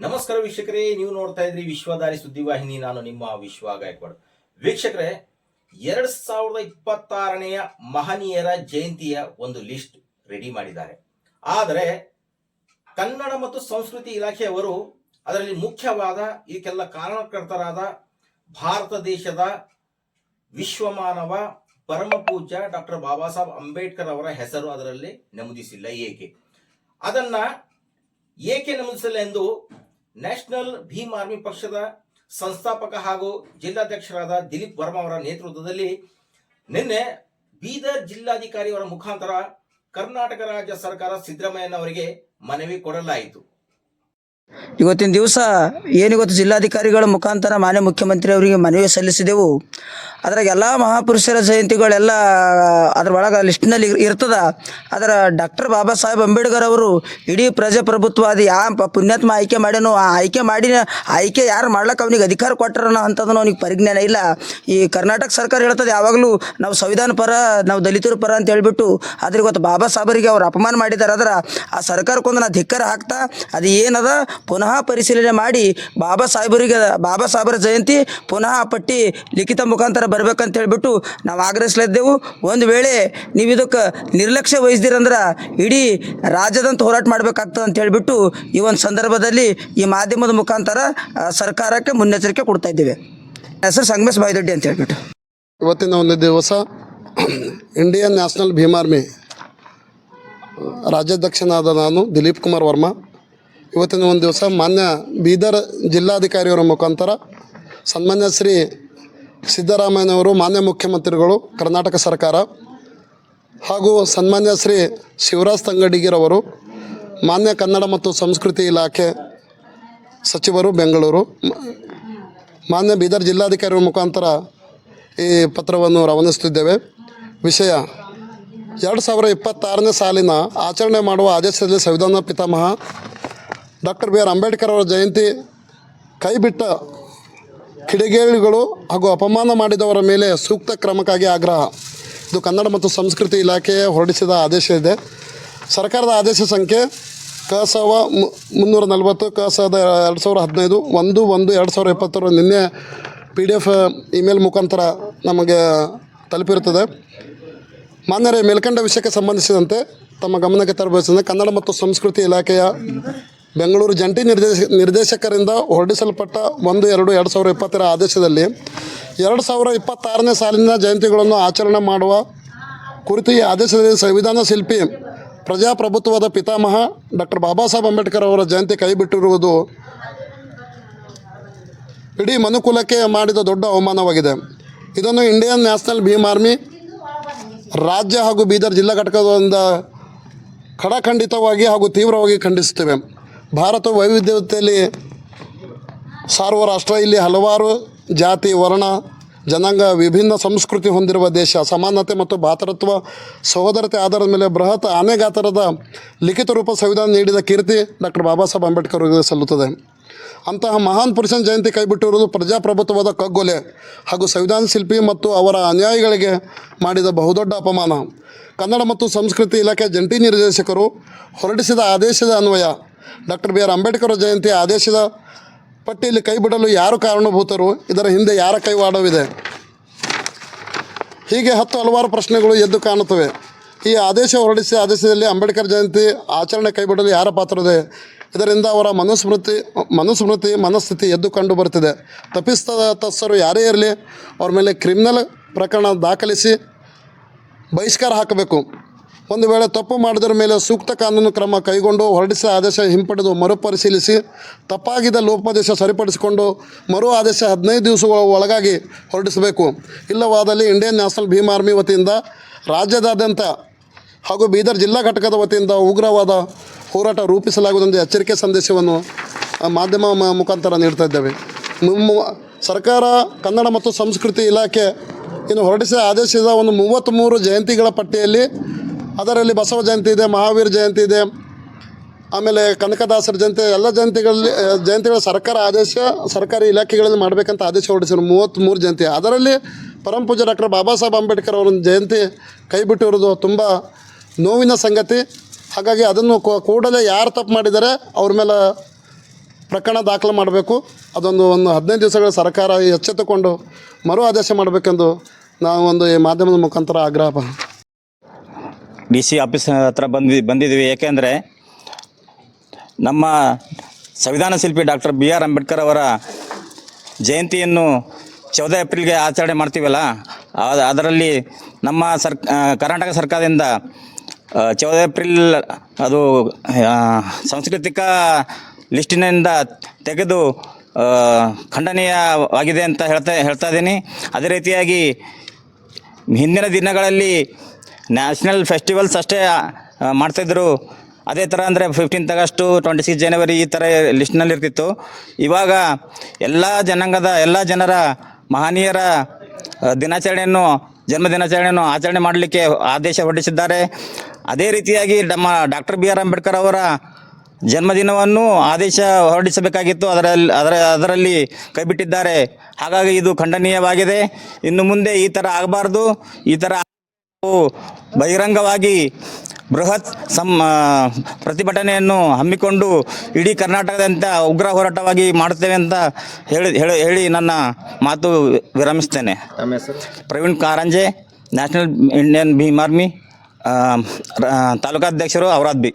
ನಮಸ್ಕಾರ ವೀಕ್ಷಕರೇ, ನೀವು ನೋಡ್ತಾ ಇದ್ರಿ ವಿಶ್ವದಾರಿ ಸುದ್ದಿವಾಹಿನಿ ನಾನು ನಿಮ್ಮ ವಿಶ್ವ ಗಾಯಕ್ವಾಡ್. ವೀಕ್ಷಕರೇ, ಎರಡ್ ಸಾವಿರದ ಇಪ್ಪತ್ತಾರನೆಯ ಮಹನೀಯರ ಜಯಂತಿಯ ಒಂದು ಲಿಸ್ಟ್ ರೆಡಿ ಮಾಡಿದ್ದಾರೆ. ಆದರೆ, ಕನ್ನಡ ಮತ್ತು ಸಂಸ್ಕೃತಿ ಇಲಾಖೆಯವರು ಅದರಲ್ಲಿ ಮುಖ್ಯವಾದ, ಇದಕ್ಕೆಲ್ಲ ಕಾರಣಕರ್ತರಾದ ಭಾರತ ದೇಶದ ವಿಶ್ವಮಾನವ ಪರಮ ಪೂಜ್ಯ ಡಾಕ್ಟರ್ ಬಾಬಾ ಸಾಹೇಬ್ ಅಂಬೇಡ್ಕರ್ ಅವರ ಹೆಸರು ಅದರಲ್ಲಿ ನಮೂದಿಸಿಲ್ಲ. ಏಕೆ? ಅದನ್ನ ಏಕೆ ನಮೂದಿಸಿಲ್ಲ ಎಂದು ನ್ಯಾಷನಲ್ ಭೀಮ್ ಆರ್ಮಿ ಪಕ್ಷದ ಸಂಸ್ಥಾಪಕ ಹಾಗೂ ಜಿಲ್ಲಾಧ್ಯಕ್ಷರಾದ ದಿಲೀಪ್ ವರ್ಮಾ ಅವರ ನೇತೃತ್ವದಲ್ಲಿ ನಿನ್ನೆ ಬೀದರ್ ಜಿಲ್ಲಾಧಿಕಾರಿಯವರ ಮುಖಾಂತರ ಕರ್ನಾಟಕ ರಾಜ್ಯ ಸರ್ಕಾರ ಸಿದ್ದರಾಮಯ್ಯನವರಿಗೆ ಮನವಿ ಕೊಡಲಾಯಿತು. ಇವತ್ತಿನ ದಿವಸ ಏನಿವತ್ತು ಜಿಲ್ಲಾಧಿಕಾರಿಗಳ ಮುಖಾಂತರ ಮಾನ್ಯ ಮುಖ್ಯಮಂತ್ರಿ ಅವರಿಗೆ ಮನವಿ ಸಲ್ಲಿಸಿದೆವು. ಅದ್ರಾಗ ಎಲ್ಲ ಮಹಾಪುರುಷರ ಜಯಂತಿಗಳೆಲ್ಲ, ಅದ್ರ ಒಳಗೆ ಲಿಸ್ಟ್ನಲ್ಲಿ ಇರ್ತದ. ಅದರ ಡಾಕ್ಟರ್ ಬಾಬಾ ಸಾಹೇಬ್ ಅಂಬೇಡ್ಕರ್ ಅವರು ಇಡೀ ಪ್ರಜಾಪ್ರಭುತ್ವಾದಿ ಯಾ ಪ- ಪುಣ್ಯಾತ್ಮ ಆಯ್ಕೆ ಮಾಡ್ಯಾನೋ, ಆ ಆಯ್ಕೆ ಮಾಡಿ ಆಯ್ಕೆ ಯಾರು ಮಾಡ್ಲಕ್ಕೆ ಅವನಿಗೆ ಅಧಿಕಾರ ಕೊಟ್ಟರನೋ ಅಂಥದ್ದನ್ನು ಅವ್ನಿಗೆ ಪರಿಜ್ಞಾನ ಇಲ್ಲ. ಈ ಕರ್ನಾಟಕ ಸರ್ಕಾರ ಹೇಳ್ತದೆ, ಯಾವಾಗಲೂ ನಾವು ಸಂವಿಧಾನ ಪರ, ನಾವು ದಲಿತರ ಪರ ಅಂತ ಹೇಳ್ಬಿಟ್ಟು ಆದ್ರೆ ಇವತ್ತು ಬಾಬಾ ಸಾಹೇಬರಿಗೆ ಅವ್ರು ಅಪಮಾನ ಮಾಡಿದ್ದಾರೆ ಅದರ ಆ ಸರ್ಕಾರಕ್ಕೊಂದು ನಾ ಧಿಕ್ಕರ ಹಾಕ್ತಾ, ಅದು ಏನದ? ಪುನಃ ಪರಿಶೀಲನೆ ಮಾಡಿ ಬಾಬಾ ಸಾಹೇಬರಿಗೆ, ಬಾಬಾ ಸಾಹೇಬರ ಜಯಂತಿ ಪುನಃ ಪಟ್ಟಿ ಲಿಖಿತ ಮುಖಾಂತರ ಬರಬೇಕಂತ ಹೇಳಿಬಿಟ್ಟು ನಾವು ಆಗ್ರಹಿಸ್ಲಿದ್ದೆವು ಒಂದು ವೇಳೆ ನೀವು ಇದಕ್ಕೆ ನಿರ್ಲಕ್ಷ್ಯ ವಹಿಸಿದಿರಂದ್ರೆ ಇಡೀ ರಾಜ್ಯದಂತ ಹೋರಾಟ ಮಾಡಬೇಕಾಗ್ತದೆ ಅಂತ ಹೇಳಿಬಿಟ್ಟು ಈ ಒಂದು ಸಂದರ್ಭದಲ್ಲಿ ಈ ಮಾಧ್ಯಮದ ಮುಖಾಂತರ ಸರ್ಕಾರಕ್ಕೆ ಮುನ್ನೆಚ್ಚರಿಕೆ ಕೊಡ್ತಾ ಇದ್ದೇವೆ. ಹೆಸರು ಸಂಗಮೇಶ್ ಬಾಯ್ದೊಡ್ಡಿ ಅಂತ ಹೇಳಿಬಿಟ್ಟು. ಇವತ್ತಿನ ಒಂದು ದಿವಸ ಇಂಡಿಯನ್ ನ್ಯಾಷನಲ್ ಭೀಮ್ ಆರ್ಮಿ ರಾಜ್ಯಾಧ್ಯಕ್ಷನಾದ ನಾನು ದಿಲೀಪ್ ಕುಮಾರ್ ವರ್ಮಾ. ಇವತ್ತಿನ ಒಂದು ದಿವಸ ಮಾನ್ಯ ಬೀದರ್ ಜಿಲ್ಲಾಧಿಕಾರಿಯವರ ಮುಖಾಂತರ ಸನ್ಮಾನ್ಯ ಶ್ರೀ ಸಿದ್ದರಾಮಯ್ಯನವರು, ಮಾನ್ಯ ಮುಖ್ಯಮಂತ್ರಿಗಳು, ಕರ್ನಾಟಕ ಸರ್ಕಾರ ಹಾಗೂ ಸನ್ಮಾನ್ಯ ಶ್ರೀ ಶಿವರಾಜ್ ತಂಗಡಿಗಿರವರು, ಮಾನ್ಯ ಕನ್ನಡ ಮತ್ತು ಸಂಸ್ಕೃತಿ ಇಲಾಖೆ ಸಚಿವರು ಬೆಂಗಳೂರು, ಮಾನ್ಯ ಬೀದರ್ ಜಿಲ್ಲಾಧಿಕಾರಿಗಳ ಮುಖಾಂತರ ಈ ಪತ್ರವನ್ನು ರವಾನಿಸುತ್ತಿದ್ದೇವೆ. ವಿಷಯ, ಎರಡು ಸಾವಿರ ಇಪ್ಪತ್ತಾರನೇ ಸಾಲಿನ ಆಚರಣೆ ಮಾಡುವ ಆದೇಶದಲ್ಲಿ ಸಂವಿಧಾನ ಪಿತಾಮಹ ಡಾಕ್ಟರ್ ಬಿ ಆರ್ ಅಂಬೇಡ್ಕರ್ ಅವರ ಜಯಂತಿ ಕೈಬಿಟ್ಟ ಕಿಡಿಗೇಡಿಗಳು ಹಾಗೂ ಅಪಮಾನ ಮಾಡಿದವರ ಮೇಲೆ ಸೂಕ್ತ ಕ್ರಮಕ್ಕಾಗಿ ಆಗ್ರಹ. ಇದು ಕನ್ನಡ ಮತ್ತು ಸಂಸ್ಕೃತಿ ಇಲಾಖೆ ಹೊರಡಿಸಿದ ಆದೇಶ ಇದೆ. ಸರ್ಕಾರದ ಆದೇಶ ಸಂಖ್ಯೆ ಕ ಸವ ಮುನ್ನೂರ ನಲವತ್ತು ಕ ಸದ ಎರಡು ಸಾವಿರದ ಹದಿನೈದು, ಒಂದು ಒಂದು ಎರಡು ಸಾವಿರದ ಇಪ್ಪತ್ತರ ನಿನ್ನೆ ಪಿ ಡಿ ಎಫ್ ಇಮೇಲ್ ಮುಖಾಂತರ ನಮಗೆ ತಲುಪಿರುತ್ತದೆ. ಮಾನ್ಯರೇ, ಮೇಲ್ಕಂಡ ವಿಷಯಕ್ಕೆ ಸಂಬಂಧಿಸಿದಂತೆ ತಮ್ಮ ಗಮನಕ್ಕೆ ತರಬಯಸಿದ ಕನ್ನಡ ಮತ್ತು ಸಂಸ್ಕೃತಿ ಇಲಾಖೆಯ ಬೆಂಗಳೂರು ಜಂಟಿ ನಿರ್ದೇಶ ನಿರ್ದೇಶಕರಿಂದ ಹೊರಡಿಸಲ್ಪಟ್ಟ ಒಂದು, ಎರಡು ಎರಡು ಸಾವಿರದ ಇಪ್ಪತ್ತರ ಆದೇಶದಲ್ಲಿ ಎರಡು ಸಾವಿರ ಇಪ್ಪತ್ತಾರನೇ ಸಾಲಿನ ಜಯಂತಿಗಳನ್ನು ಆಚರಣೆ ಮಾಡುವ ಕುರಿತು ಈ ಆದೇಶದಲ್ಲಿ ಸಂವಿಧಾನ ಶಿಲ್ಪಿ, ಪ್ರಜಾಪ್ರಭುತ್ವದ ಪಿತಾಮಹ ಡಾಕ್ಟರ್ ಬಾಬಾ ಸಾಹೇಬ್ ಅಂಬೇಡ್ಕರ್ ಅವರ ಜಯಂತಿ ಕೈಬಿಟ್ಟಿರುವುದು ಇಡೀ ಮನುಕುಲಕ್ಕೆ ಮಾಡಿದ ದೊಡ್ಡ ಅವಮಾನವಾಗಿದೆ. ಇದನ್ನು ಇಂಡಿಯನ್ ನ್ಯಾಷನಲ್ ಭೀಮ್ ಆರ್ಮಿ, ರಾಜ್ಯ ಹಾಗೂ ಬೀದರ್ ಜಿಲ್ಲಾ ಘಟಕದಿಂದ ಖಡಖಂಡಿತವಾಗಿ ಹಾಗೂ ತೀವ್ರವಾಗಿ ಖಂಡಿಸುತ್ತೇವೆ. ಭಾರತ ವೈವಿಧ್ಯತೆಯಲ್ಲಿ ಸಾರುವ ರಾಷ್ಟ್ರ. ಇಲ್ಲಿ ಹಲವಾರು ಜಾತಿ, ವರ್ಣ, ಜನಾಂಗ ವಿಭಿನ್ನ ಸಂಸ್ಕೃತಿ ಹೊಂದಿರುವ ದೇಶ. ಸಮಾನತೆ ಮತ್ತು ಭಾತೃತ್ವ, ಸಹೋದರತೆ ಆಧಾರದ ಮೇಲೆ ಬೃಹತ್ ಆನೆಗಾತರದ ಲಿಖಿತ ರೂಪ ಸಂವಿಧಾನ ನೀಡಿದ ಕೀರ್ತಿ ಡಾಕ್ಟರ್ ಬಾಬಾ ಸಾಹೇಬ್ ಅಂಬೇಡ್ಕರ್ ಅವರಿಗೆ ಸಲ್ಲುತ್ತದೆ. ಅಂತಹ ಮಹಾನ್ ಪುರುಷನ ಜಯಂತಿ ಕೈಬಿಟ್ಟಿರುವುದು ಪ್ರಜಾಪ್ರಭುತ್ವದ ಕಗ್ಗೊಲೆ ಹಾಗೂ ಸಂವಿಧಾನ ಶಿಲ್ಪಿ ಮತ್ತು ಅವರ ಅನ್ಯಾಯಿಗಳಿಗೆ ಮಾಡಿದ ಬಹುದೊಡ್ಡ ಅಪಮಾನ. ಕನ್ನಡ ಮತ್ತು ಸಂಸ್ಕೃತಿ ಇಲಾಖೆ ಜಂಟಿ ನಿರ್ದೇಶಕರು ಹೊರಡಿಸಿದ ಆದೇಶದ ಅನ್ವಯ doctor B R Ambedkar Jayanti ಆದೇಶದ ಪಟ್ಟಿಯಲ್ಲಿ ಕೈಬಿಡಲು ಯಾರು ಕಾರಣಭೂತರು? ಇದರ ಹಿಂದೆ ಯಾರ ಕೈವಾಡವಿದೆ? ಹೀಗೆ ಹತ್ತು ಹಲವಾರು ಪ್ರಶ್ನೆಗಳು ಎದ್ದು ಕಾಣುತ್ತವೆ. ಈ ಆದೇಶ ಹೊರಡಿಸಿದ ಆದೇಶದಲ್ಲಿ ಅಂಬೇಡ್ಕರ್ ಜಯಂತಿ ಆಚರಣೆ ಕೈಬಿಡಲು ಯಾರ ಪಾತ್ರವಿದೆ? ಇದರಿಂದ ಅವರ ಮನುಸ್ಮೃತಿ ಮನುಸ್ಮೃತಿ, ಮನಸ್ಥಿತಿ ಎದ್ದು ಕಂಡು ಬರುತ್ತಿದೆ. ತಸ್ಸರು ಯಾರೇ ಇರಲಿ, ಅವ್ರ ಮೇಲೆ ಕ್ರಿಮಿನಲ್ ಪ್ರಕರಣ ದಾಖಲಿಸಿ ಬಹಿಷ್ಕಾರ ಹಾಕಬೇಕು. ಒಂದು ವೇಳೆ ತಪ್ಪು ಮಾಡಿದ್ರ ಮೇಲೆ ಸೂಕ್ತ ಕಾನೂನು ಕ್ರಮ ಕೈಗೊಂಡು ಹೊರಡಿಸಿದ ಆದೇಶ ಹಿಂಪಡೆದು ಮರುಪರಿಶೀಲಿಸಿ ತಪ್ಪಾಗಿದ್ದ ಲೋಪಾದೇಶ ಸರಿಪಡಿಸಿಕೊಂಡು ಮರು ಆದೇಶ ಹದಿನೈದು ದಿವಸಗಳ ಒಳಗಾಗಿ ಹೊರಡಿಸಬೇಕು. ಇಲ್ಲವಾದಲ್ಲಿ ಇಂಡಿಯನ್ ನ್ಯಾಷನಲ್ ಭೀಮ್ ಆರ್ಮಿ ವತಿಯಿಂದ ರಾಜ್ಯದಾದ್ಯಂತ ಹಾಗೂ ಬೀದರ್ ಜಿಲ್ಲಾ ಘಟಕದ ವತಿಯಿಂದ ಉಗ್ರವಾದ ಹೋರಾಟ ರೂಪಿಸಲಾಗುವುದೆಂದು ಎಚ್ಚರಿಕೆ ಸಂದೇಶವನ್ನು ಮಾಧ್ಯಮ ಮುಖಾಂತರ ನೀಡ್ತಾ ಇದ್ದೇವೆ. ಮು- ಮು- ಸರ್ಕಾರ, ಕನ್ನಡ ಮತ್ತು ಸಂಸ್ಕೃತಿ ಇಲಾಖೆ ಇನ್ನು ಹೊರಡಿಸಿದ ಆದೇಶದ ಒಂದು ಮೂವತ್ತ್ಮೂರು ಜಯಂತಿಗಳ ಪಟ್ಟಿಯಲ್ಲಿ ಅದರಲ್ಲಿ ಬಸವ ಜಯಂತಿ ಇದೆ, ಮಹಾವೀರ ಜಯಂತಿ ಇದೆ, ಆಮೇಲೆ ಕನಕದಾಸರ ಜಯಂತಿ, ಎಲ್ಲ ಜಯಂತಿಗಳಲ್ಲಿ ಜಯಂತಿಗಳು ಸರ್ಕಾರ ಆದೇಶ, ಸರ್ಕಾರಿ ಇಲಾಖೆಗಳಲ್ಲಿ ಮಾಡಬೇಕಂತ ಆದೇಶ ಹೊರಡಿಸಿದ್ರು, ಮೂವತ್ತ್ಮೂರು ಜಯಂತಿ. ಅದರಲ್ಲಿ ಪರಮ ಪೂಜೆ ಡಾಕ್ಟರ್ ಬಾಬಾ ಸಾಹೇಬ್ ಅಂಬೇಡ್ಕರ್ ಅವರ ಜಯಂತಿ ಕೈಬಿಟ್ಟಿರೋದು ತುಂಬ ನೋವಿನ ಸಂಗತಿ. ಹಾಗಾಗಿ ಅದನ್ನು ಕೂಡಲೇ ಯಾರು ತಪ್ಪು ಮಾಡಿದರೆ ಅವ್ರ ಮೇಲೆ ಪ್ರಕರಣ ದಾಖಲು ಮಾಡಬೇಕು. ಅದೊಂದು ಒಂದು ಹದಿನೈದು ದಿವಸಗಳ ಸರ್ಕಾರ ಎಚ್ಚೆತ್ತುಕೊಂಡು ಮರು ಆದೇಶ ಮಾಡಬೇಕೆಂದು ನಾವು ಒಂದು ಈ ಮಾಧ್ಯಮದ ಮುಖಾಂತರ ಆಗ್ರಹ ಡಿ ಸಿ ಆಫೀಸ್ ಹತ್ರ ಬಂದ್ವಿ ಬಂದಿದ್ದೀವಿ ಏಕೆಂದರೆ ನಮ್ಮ ಸಂವಿಧಾನ ಶಿಲ್ಪಿ ಡಾಕ್ಟರ್ ಬಿ ಆರ್ ಅಂಬೇಡ್ಕರ್ ಅವರ ಜಯಂತಿಯನ್ನು ಚೌದ ಏಪ್ರಿಲ್ಗೆ ಆಚರಣೆ ಮಾಡ್ತೀವಲ್ಲ ಅದರಲ್ಲಿ ನಮ್ಮ ಸರ್ ಕರ್ನಾಟಕ ಸರ್ಕಾರದಿಂದ ಚೌದ ಏಪ್ರಿಲ್ ಅದು ಸಾಂಸ್ಕೃತಿಕ ಲಿಸ್ಟಿನಿಂದ ತೆಗೆದು ಖಂಡನೀಯವಾಗಿದೆ ಅಂತ ಹೇಳ್ತಾ ಹೇಳ್ತಾ ಇದ್ದೀನಿ. ಅದೇ ರೀತಿಯಾಗಿ ಹಿಂದಿನ ದಿನಗಳಲ್ಲಿ ನ್ಯಾಷನಲ್ ಫೆಸ್ಟಿವಲ್ಸ್ ಅಷ್ಟೇ ಮಾಡ್ತಾಯಿದ್ರು. ಅದೇ ಥರ ಅಂದರೆ ಫಿಫ್ಟೀನ್ತ್ ಆಗಸ್ಟು ಟ್ವೆಂಟಿ ಸಿಕ್ಸ್ ಜನವರಿ ಈ ಥರ ಲಿಸ್ಟ್ನಲ್ಲಿ ಇರ್ತಿತ್ತು. ಇವಾಗ ಎಲ್ಲ ಜನಾಂಗದ, ಎಲ್ಲ ಜನರ ಮಹನೀಯರ ದಿನಾಚರಣೆಯನ್ನು, ಜನ್ಮ ದಿನಾಚರಣೆಯನ್ನು ಆಚರಣೆ ಮಾಡಲಿಕ್ಕೆ ಆದೇಶ ಹೊರಡಿಸಿದ್ದಾರೆ. ಅದೇ ರೀತಿಯಾಗಿ ನಮ್ಮ ಡಾಕ್ಟರ್ ಬಿ ಆರ್ ಅಂಬೇಡ್ಕರ್ ಅವರ ಜನ್ಮದಿನವನ್ನು ಆದೇಶ ಹೊರಡಿಸಬೇಕಾಗಿತ್ತು. ಅದರಲ್ಲಿ, ಅದರ, ಅದರಲ್ಲಿ ಕೈಬಿಟ್ಟಿದ್ದಾರೆ. ಹಾಗಾಗಿ ಇದು ಖಂಡನೀಯವಾಗಿದೆ. ಇನ್ನು ಮುಂದೆ ಈ ಥರ ಆಗಬಾರ್ದು. ಈ ಥರ ಬಹಿರಂಗವಾಗಿ ಬೃಹತ್ ಸಂ ಪ್ರತಿಭಟನೆಯನ್ನು ಹಮ್ಮಿಕೊಂಡು ಇಡೀ ಕರ್ನಾಟಕದಂತ ಉಗ್ರ ಹೋರಾಟವಾಗಿ ಮಾಡುತ್ತೇವೆ ಅಂತ ಹೇಳಿ ಹೇಳಿ ಹೇಳಿ ನನ್ನ ಮಾತು ವಿರಮಿಸ್ತೇನೆ. Praveen Karanje national Indian Bhim army ತಾಲೂಕಾಧ್ಯಕ್ಷರು Aurad B